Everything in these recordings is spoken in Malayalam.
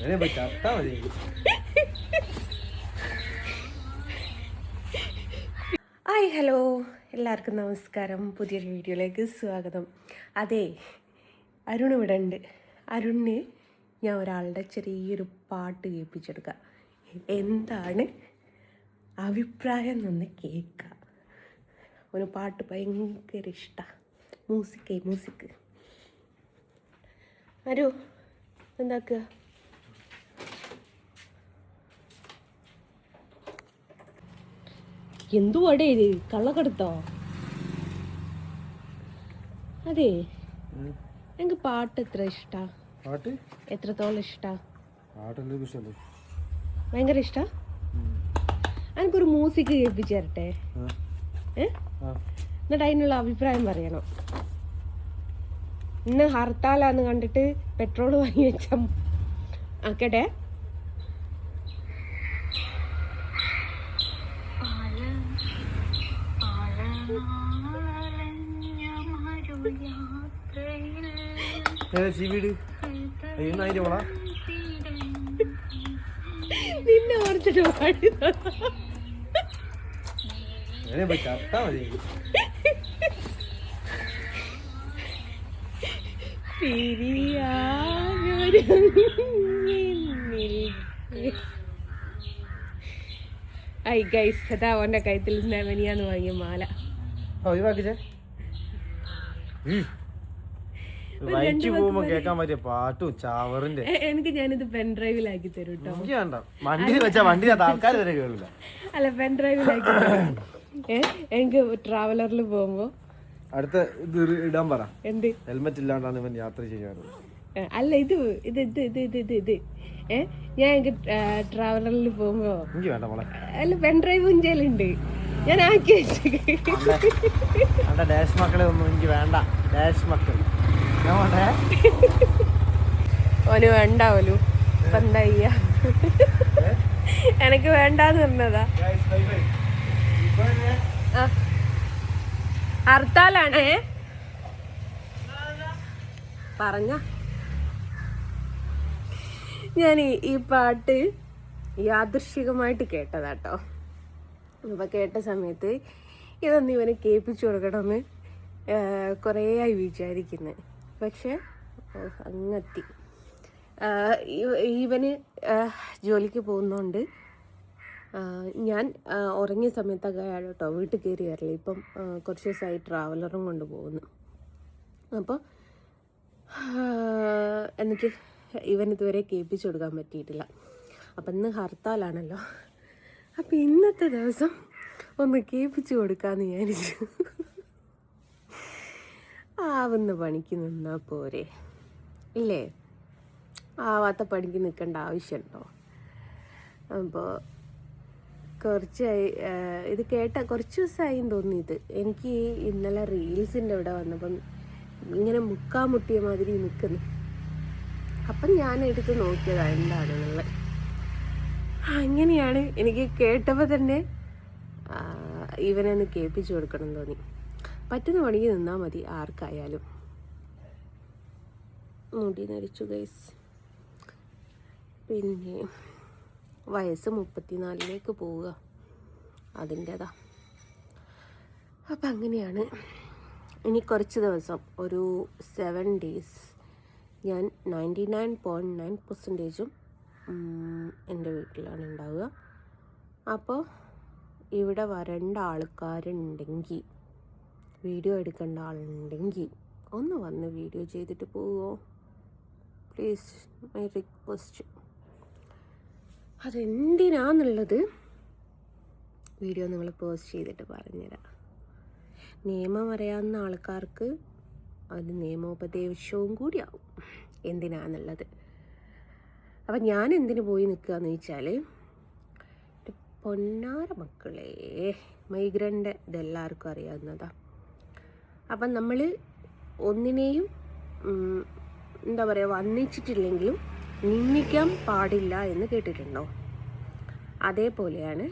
അങ്ങനെ പോയി ചത്താ മതി ഹായ് ഹലോ. എല്ലാവർക്കും നമസ്കാരം. പുതിയൊരു വീഡിയോയിലേക്ക് സ്വാഗതം. അതെ അരുൺ ഇവിടെ ഉണ്ട്. അരുണിന് ഞാൻ ഒരാളുടെ ചെറിയൊരു പാട്ട് കേൾപ്പിച്ചെടുക്കുക എന്താണ് അഭിപ്രായം നിന്ന് കേൾക്കുക ഒരു പാട്ട് ഭയങ്കര ഇഷ്ടമാണ് മ്യൂസിക്കേ മ്യൂസിക് അരു എന്താക്കുക? എന്തുവാടേ ഇത്? കള്ളക്കടത്തോ? അതെ. എനിക്ക് പാട്ട് എത്ര ഇഷ്ടാ? പാട്ട്? എത്രത്തോളം ഇഷ്ടാ? ഭയങ്കര ഇഷ്ടാ? എനിക്കൊരു മ്യൂസിക് കേൾപ്പിച്ചു തരട്ടെ? എന്നിട്ട് അതിനുള്ള അഭിപ്രായം പറയണം. ഇന്ന് ഹർത്താലാന്ന് കണ്ടിട്ട് പെട്രോൾ വാങ്ങി വെച്ച ആക്കട്ടെ വീട് നിന്നെ ഓർത്തിട്ട് പാടി. അങ്ങനെ പോയി ചത്താ മതി. ഐ ഗൈസ് അതാ അവന്റെ കഴുത്തിൽ നിന്ന് മെനിയാന്ന് വാങ്ങിയ മാല. ഒഴിവാക്കിച്ചേ വൈക്ക് പോകുമ്പോ കേക്കാൻ പറ്റിയ പാട്ടും ചാവറിന്റെ. എനിക്ക് ഞാനിത് പെൻ ഡ്രൈവിലാക്കി തരും കേട്ടോ വേണ്ട. വണ്ടിയിൽ വെച്ചാ വണ്ടി ആൾക്കാർ വരെ കേറില്ല അല്ല പെൻ ഡ്രൈവിലാക്കി എനിക്ക് ട്രാവലറിൽ പോകുമ്പോ. അടുത്ത ഇത് ഇടാൻ പറ. എന്ത്? ഹെൽമെറ്റ് ഇല്ലാണ്ടാണ് ഇവൻ യാത്ര ചെയ്യാറ്. അല്ല ഇത് ഇത് ഇത് ഇത് ഇത് ഇത് ഇത്. ഏഹ് ഞാൻ എനിക്ക് ട്രാവലറിൽ പോകുമ്പോ അല്ല പെൻ ഡ്രൈവ് ഇഞ്ചയിലുണ്ട് ഞാൻ ആക്കി വെച്ചു ഡാഷ് മക്കളെ ഒന്നും എനിക്ക് വേണ്ട. ഡാഷ് മക്കൾ. ഓന് വേണ്ട ഓലു ഇപ്പൊ എന്താ ചെയ്യാ? എനിക്ക് വേണ്ടാന്ന് പറഞ്ഞതാ. ഹർത്താലാണേ പറഞ്ഞ. ഞാൻ ഈ- ഈ പാട്ട് യാദൃശികമായിട്ട് കേട്ടതാട്ടോ. അപ്പൊ കേട്ട സമയത്ത് ഇതൊന്ന് ഇവനെ കേൾപ്പിച്ചു കൊടുക്കണമെന്ന് കുറേ ആയി വിചാരിക്കുന്നത് പക്ഷെ അങ്ങെത്തി. ഇവന് ജോലിക്ക് പോകുന്നതുകൊണ്ട് ഞാൻ ഉറങ്ങിയ സമയത്തൊക്കെ അയാൾ കേട്ടോ വീട്ടിൽ കയറി വരില്ല ഇപ്പം കുറച്ച് ദിവസമായി ട്രാവലറും കൊണ്ട് പോകുന്നു. അപ്പോൾ എന്നിട്ട് ഇവൻ ഇതുവരെ കേൾപ്പിച്ചു കൊടുക്കാൻ പറ്റിയിട്ടില്ല. അപ്പം ഇന്ന് ഹർത്താലാണല്ലോ. അപ്പം ഇന്നത്തെ ദിവസം ഒന്ന് കേൾപ്പിച്ചു കൊടുക്കാമെന്ന് വിചാരിച്ചു. ആവുന്ന പണിക്ക് നിന്നാൽ പോരെ. ഇല്ലേ? ആവാത്ത പണിക്ക് നിൽക്കേണ്ട ആവശ്യമുണ്ടോ? അപ്പോൾ കുറച്ചായി ഇത് കേട്ട കുറച്ച് ദിവസമായി തോന്നി ഇത്. എനിക്ക് ഇന്നലെ റീൽസിന്റെ ഇവിടെ വന്നപ്പം ഇങ്ങനെ മുക്കാ മുട്ടിയ മാതിരി നിൽക്കുന്നു. അപ്പം ഞാൻ എടുത്ത് നോക്കിയതാണ് എന്താണെന്നുള്ളത് അങ്ങനെയാണ് എനിക്ക് കേട്ടപ്പോൾ തന്നെ ഇവനെ ഒന്ന് കേൾപ്പിച്ചു കൊടുക്കണം തോന്നി. പറ്റുന്ന പണിക്ക് നിന്നാൽ മതി ആർക്കായാലും. മുടി നരിച്ചു ഗൈസ് പിന്നെ വയസ്സ് മുപ്പത്തിനാലിലേക്ക് പോവുക. അതിന്റെതാ. അപ്പം അങ്ങനെയാണ്. ഇനി കുറച്ച് ദിവസം ഒരു സെവൻ ഡേയ്സ് ഞാൻ നയന്റി നയൻ പോയിന്റ് നയൻ പെർസെന്റേജും എന്റെ വീട്ടിലാണ് ഉണ്ടാവുക. അപ്പോൾ ഇവിടെ വരേണ്ട ആൾക്കാരുണ്ടെങ്കിൽ വീഡിയോ എടുക്കേണ്ട ആളുണ്ടെങ്കിൽ ഒന്ന് വന്ന് വീഡിയോ ചെയ്തിട്ട് പോവുമോ പ്ലീസ് മൈ റിക്വസ്റ്റ് അതെന്തിനാന്നുള്ളത് വീഡിയോ നിങ്ങൾ പോസ്റ്റ് ചെയ്തിട്ട് പറഞ്ഞുതരാം നിയമം അറിയാവുന്ന ആൾക്കാർക്ക് അത് നിയമോപദേശവും കൂടിയാവും എന്തിനാന്നുള്ളത്? അപ്പം ഞാൻ എന്തിനു പോയി നിൽക്കുകയെന്ന് വെച്ചാൽ പൊന്നാര മക്കളെ മൈഗ്രന്റ് ഇതെല്ലാവർക്കും അറിയാവുന്നതാ. അപ്പം നമ്മൾ ഒന്നിനെയും എന്താ പറയുക വന്നിച്ചിട്ടില്ലെങ്കിലും നിന്ദിക്കാൻ പാടില്ല എന്ന് കേട്ടിട്ടുണ്ടോ? അതേപോലെയാണ്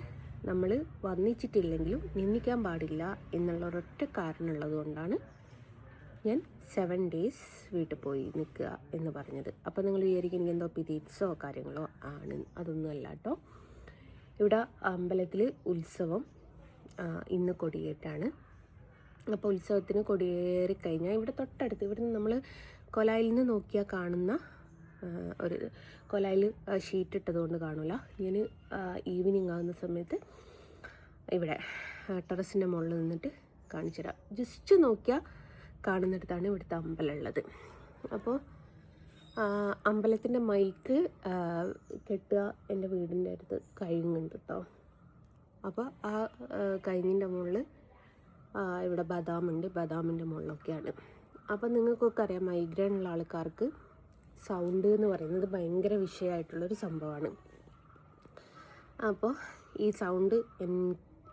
നമ്മൾ വന്നിച്ചിട്ടില്ലെങ്കിലും നിന്ദിക്കാൻ പാടില്ല എന്നുള്ള ഒരൊറ്റ കാരണമുള്ളത് കൊണ്ടാണ് ഞാൻ സെവൻ ഡേയ്സ് വീട്ടിൽ പോയി നിൽക്കുക എന്ന് പറഞ്ഞത്. അപ്പോൾ നിങ്ങൾ വിചാരിക്കും എനിക്ക് എന്തോ പിരീഡ്സോ കാര്യങ്ങളോ ആണ്. അതൊന്നും അല്ല കേട്ടോ. ഇവിടെ അമ്പലത്തിൽ ഉത്സവം ഇന്ന് കൊടിയേറ്റാണ്. അപ്പോൾ ഉത്സവത്തിന് കൊടിയേറി കഴിഞ്ഞാൽ ഇവിടെ തൊട്ടടുത്ത് ഇവിടെ നിന്ന് നമ്മൾ കൊലായിൽ നിന്ന് നോക്കിയാൽ കാണുന്ന ഒരു കൊലായിൽ ഷീറ്റ് ഇട്ടതുകൊണ്ട് കാണില്ല ഞാൻ ഈവനിങ് ആകുന്ന സമയത്ത് ഇവിടെ ടെറസിന്റെ മുകളിൽ നിന്നിട്ട് കാണിച്ചു തരാം ജസ്റ്റ് നോക്കിയാൽ കാണുന്നിടത്താണ് ഇവിടുത്തെ അമ്പലം ഉള്ളത്. അപ്പോൾ അമ്പലത്തിന്റെ മൈക്ക് കെട്ടുക എന്റെ വീടിന്റെ അടുത്ത് കഴിഞ്ഞുണ്ട് കേട്ടോ അപ്പോൾ ആ കഴിഞ്ഞിന്റെ മുകളിൽ ഇവിടെ ബദാമുണ്ട് ബദാമിന്റെ മുകളിലൊക്കെയാണ്. അപ്പോൾ നിങ്ങൾക്കൊക്കെ അറിയാം മൈഗ്രെയിൻ ഉള്ള ആൾക്കാർക്ക് സൗണ്ട് എന്ന് പറയുന്നത് ഭയങ്കര വിഷയമായിട്ടുള്ളൊരു സംഭവമാണ്. അപ്പോൾ ഈ സൗണ്ട്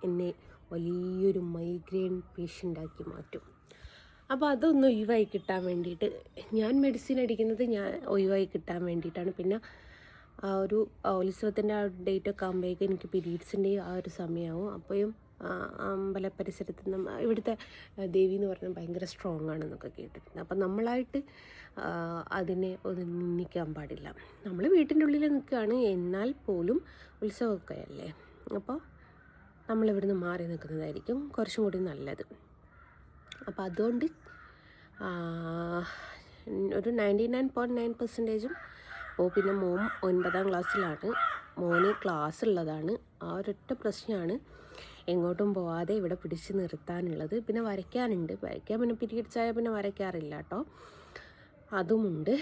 എന്നെ വലിയൊരു മൈഗ്രെയിൻ പേഷ്യന്റാക്കി മാറ്റും. അപ്പോൾ അതൊന്ന് ഒഴിവായി കിട്ടാൻ വേണ്ടിയിട്ട്. ഞാൻ മെഡിസിൻ അടിക്കുന്നത് ഞാൻ ഒഴിവായി കിട്ടാൻ വേണ്ടിയിട്ടാണ്. പിന്നെ ആ ഒരു ഉത്സവത്തിന്റെ ആ ഡേറ്റ് ഒക്കെ ആകുമ്പോഴേക്കും എനിക്ക് പീരീഡ്സിന്റെ ആ ഒരു സമയമാവും അപ്പോഴും അമ്പല പരിസരത്ത് നമ്മ ഇവിടുത്തെ ദേവി എന്ന് പറഞ്ഞാൽ ഭയങ്കര സ്ട്രോങ് ആണെന്നൊക്കെ കേട്ടിട്ടുണ്ട്. അപ്പം നമ്മളായിട്ട് അതിനെ ഒന്ന് നിൽക്കാൻ പാടില്ല. നമ്മൾ വീട്ടിന്റെ ഉള്ളിൽ നിൽക്കുകയാണ്. എന്നാൽ പോലും ഉത്സവമൊക്കെ അല്ലേ? അപ്പോൾ നമ്മളിവിടുന്ന് മാറി നിൽക്കുന്നതായിരിക്കും കുറച്ചും കൂടി നല്ലത്. അപ്പോൾ അതുകൊണ്ട് ഒരു നയന്റി നയൻ പോയിന്റ് നയൻ പെർസെന്റേജും. ഓ പിന്നെ മോൻ ഒൻപതാം ക്ലാസ്സിലാണ്. മോന് ക്ലാസ് ഉള്ളതാണ് ആ ഒരൊറ്റ പ്രശ്നമാണ് എങ്ങോട്ടും പോവാതെ ഇവിടെ പിടിച്ച് നിർത്താനുള്ളത്. പിന്നെ വരയ്ക്കാനുണ്ട്. വരയ്ക്കാൻ പിന്നെ പിരിയടിച്ചായ പിന്നെ വരയ്ക്കാറില്ല കേട്ടോ. അതുമുണ്ട്.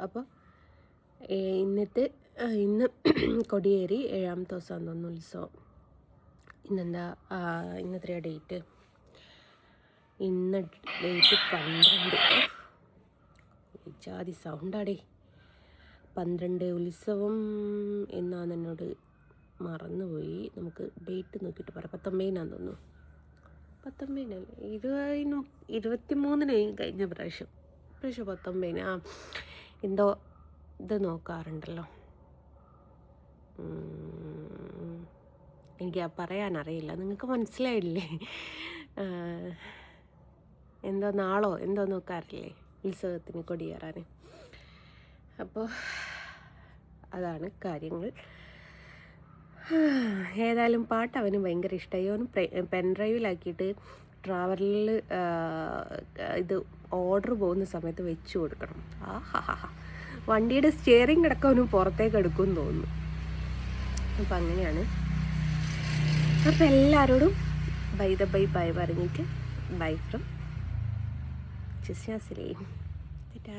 അപ്പോൾ ഇന്നത്തെ ഇന്ന് കൊടിയേറി ഏഴാമത്തെ ദിവസം തോന്നുന്നു ഇന്നെന്താ ആ, ഇന്നത്തെയാ ഡേറ്റ്? ഇന്ന് ഡേറ്റ് പന്ത്രണ്ട്. ജാതി സൗണ്ടാടേ. പന്ത്രണ്ട് ഉത്സവം എന്നാണ് എന്നോട് മറന്നുപോയി. നമുക്ക് ഡേറ്റ് നോക്കിയിട്ട് പറയാം പത്തൊമ്പതിനാന്ന് തോന്നുന്നു. പത്തൊമ്പതിനല്ല? ഇരുപതിനു ഇരുപത്തി മൂന്നിനായി കഴിഞ്ഞ പ്രാവശ്യം. പ്രാവശ്യം പത്തൊമ്പതിന്. ആ എന്തോ ഇത് നോക്കാറുണ്ടല്ലോ. എനിക്ക് പറയാനറിയില്ല. നിങ്ങൾക്ക് മനസ്സിലായില്ലേ? എന്തോ നാളോ എന്തോ നോക്കാറില്ലേ ഉത്സവത്തിന് കൊടിയേറാൻ അപ്പോൾ അതാണ് കാര്യങ്ങൾ. ഏതായാലും പാട്ട് അവന് ഭയങ്കര ഇഷ്ടമായി അവന് പെൻ ഡ്രൈവിലാക്കിയിട്ട് ട്രാവലിൽ ഇത് ഓർഡർ പോകുന്ന സമയത്ത് വെച്ച് കൊടുക്കണം. ആ വണ്ടിയുടെ സ്റ്റിയറിംഗ് കിടക്കം അവന് പുറത്തേക്ക് എടുക്കും തോന്നുന്നു. അപ്പം അങ്ങനെയാണ്. അപ്പം എല്ലാവരോടും ബൈ ദ ബൈ ബൈ പറഞ്ഞിട്ട് ബൈ ഫ്രം ജിസ്നാസിലേ ടാറ്റാ